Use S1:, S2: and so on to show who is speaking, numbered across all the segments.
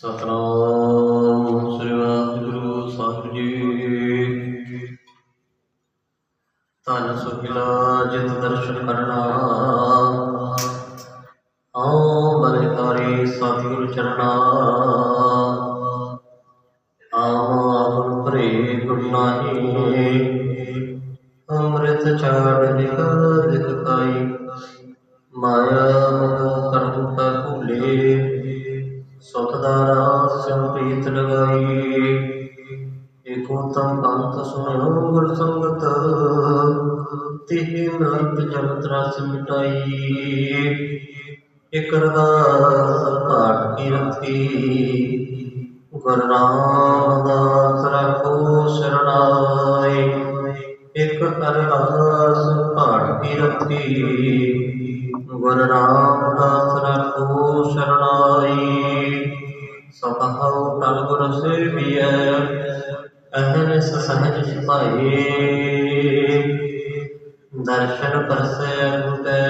S1: ਸਤਨਾਮ ਸ੍ਰੀ ਵਾਹਿਗੁਰੂ, ਸਾਹਿਬ ਜੀ। ਧੰਨ ਸੁਖਿਲਾ, ਜਿਤ ਦਰਸ਼ਨ ਕਰਨਾ। ਆਉ ਬਲਿਹਾਰੀ ਸਤਿਗੁਰ ਚਰਣਾ ਆਉ ਆਵਨ ਭਰੇ ਗੁਰ ਅੰਮ੍ਰਿਤ ਛਾੜ ਲਿਖ ਲਿਖ ਮਾਇਆ ਤਿਹ ਨੰਤ ਜਮ ਤਰਾਸ ਮਿਟਾਈ। ਇਕ ਅਰਦਾਸ ਪਾਠ ਕੀ ਰਤੀ ਗੁਰ ਰਾਮਦਾਸ ਰੱਖੋ ਸ਼ਰਣਾਈ ਇਕ ਅਰਦਾਸ ਪਾਠ ਕੀ ਰੱਖੀ। ਗੁਰ ਰਾਮਦਾਸ ਦਰਸ਼ਨ ਪਰਸੈ ਗੁਟੈ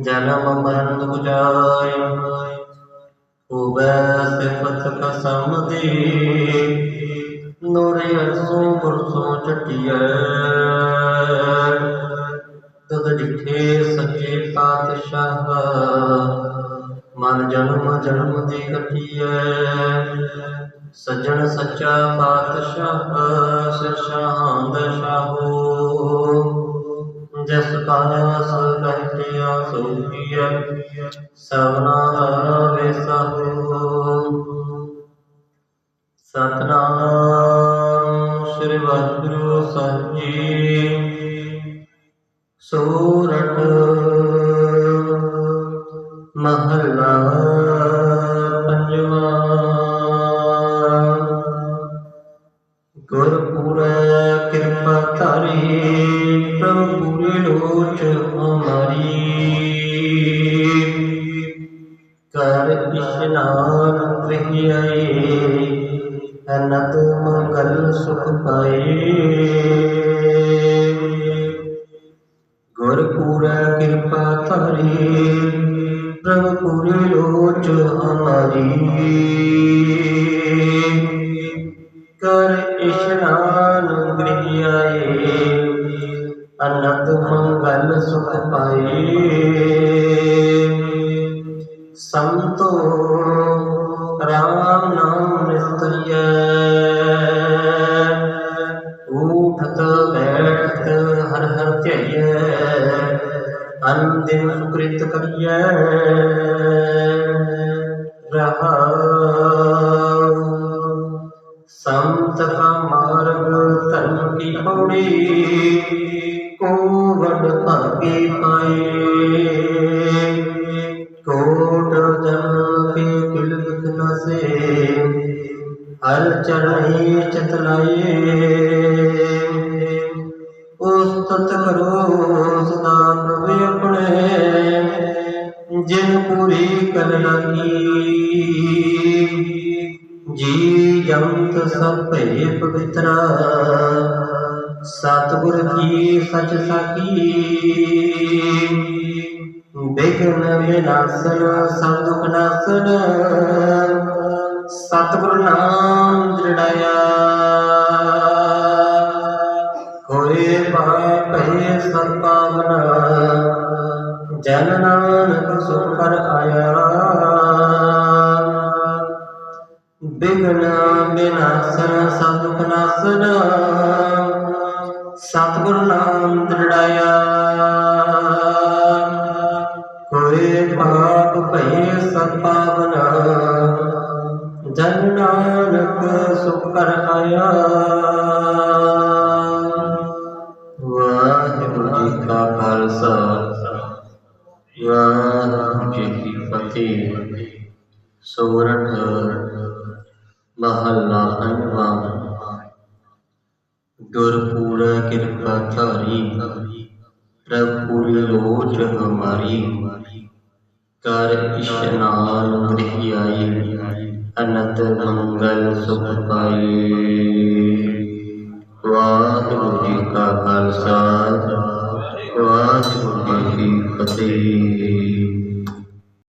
S1: ਜਨਮ ਮਰਨ ਦੁਖ ਜਾਇ ਸਿਫਤ ਕਸਮ ਦੀ, ਨੂਰੇ ਅਰਸੋਂ ਗੁਰਸੋਂ ਚਟਿਐ ਤਦ ਡਿਠੇ ਸੱਚੇ ਪਾਤਸ਼ਾਹ, ਮਨ ਜਨਮ ਜਨਮ ਦੀ ਘਟਿਐ। ਸੱਜਣ ਸੱਚਾ ਪਾਤਸ਼ਾਹ ਸਿਰ ਸਭਨਾ ਵੇਸਾਹੋ ਸਤਨਾਮ ਸ੍ਰੀ ਵਾਹਿਗੁਰੂ ਸਾਹਿਬ ਜੀ ਸੂਰਠ ਮਹਲਾ ਪੰਜਵਾ ਗੁਰਪੂਰੈ ਕਿਰਪਾ ਧਾਰੀ ਪ੍ਰਭੂ ਪੂਰੇ ਲੋਚ ਹਮਾਰੀ ਇਸ਼ਨਾਨ ਗ੍ਰਹਿ ਆਏ ਮੰਗਲ ਸੁਖ ਪਾਏ। ਗੁਰ ਪੂਰਾ ਕਿਰਪਾ ਧਾਰੀ ਪ੍ਰਭ ਪੂਰੇ ਲੋਚ ਹਮਾਰੀ ਕਰ ਇਸ਼ਨਾਨ ਗ੍ਰਹਿ ਅਨੰਦ ਮੰਗਲ ਸੁਖ ਪਾਏ। ਸੰਤੋ ਰਾਮ ਨਾਮ ਨਿਸਤਰੀਐ ਉਠਤ ਬੈਠਤ ਹਰ ਹਰ ਧਿਆਈਐ। ਅੰਦਿਨ ਸੁਕ੍ਰਿਤ ਕਰੀਐ। ਰਹਾਉ। ਸੰਤ ਕਾ ਮਾਰਗ ਧਰਮ ਕੀ ਪੌੜੀ ਕੋ ਵਡ ਭਾਗੇ ਪਾਏ। ਹਰ ਚਰਣੀ ਚਿਤ ਲਾਏ ਉਸਤਤ ਕਰੋ, ਸਦਾ ਪ੍ਰਭੇ ਆਪਣੇ। ਜਿਨ ਪੂਰੀ ਕਰ ਲਾਗੀ। ਜੀ ਜੰਤ ਸਭ ਭਏ ਪਵਿੱਤਰਾ। ਸਤਿਗੁਰ ਕੀ ਸਚ ਸਾਖੀ। ਬਿਗਨ ਵਿਨਾਸਨ ਸਭ ਦੁਖ ਨਾਸਨ। ਸਤਿਗੁਰ ਨਾਮ ਦ੍ਰਿੜਾਇਆ ਹੋਏ ਪਾਪ ਭਏ ਸਭ ਪਾਵਨ ਜਨ ਨਾਨਕ ਸੁਖ ਕਰ ਆਇਆ। ਬਿਗਨ ਬਿਨਾਸਨ ਸਭ ਨਾਸਨ ਸਤਿਗੁਰ ਨਾਮ ਦ੍ਰਿੜਾਇਆ ਵਾਹਿਗੁਰੂ ਜੀ ਕਾ ਖਾਲਸਾ, ਵਾਹਿਗੁਰੂ ਜੀ ਕੀ ਫਤਿਹ। ਸੋਰਠ ਮਹੱਲਾ ਪੰਜਵਾਂ ਗੁਰਪੂਰਾ ਕਿਰਪਾ ਧਾਰੀ, ਪ੍ਰਭ ਪੂਰੀ ਲੋਚ ਹਮਾਰੀ। ਕਰ ਇਸ਼ਨਾਨ ਗ੍ਰਹਿ ਆਈ ਅਨੰਤ ਮੰਗਲ ਸੁਖ ਪਾਈ। ਵਾਹਿਗੁਰੂ ਜੀ ਕਾ ਖਾਲਸਾ ਵਾਹਿਗੁਰੂ ਜੀ ਕੀ ਫਤਿਹ।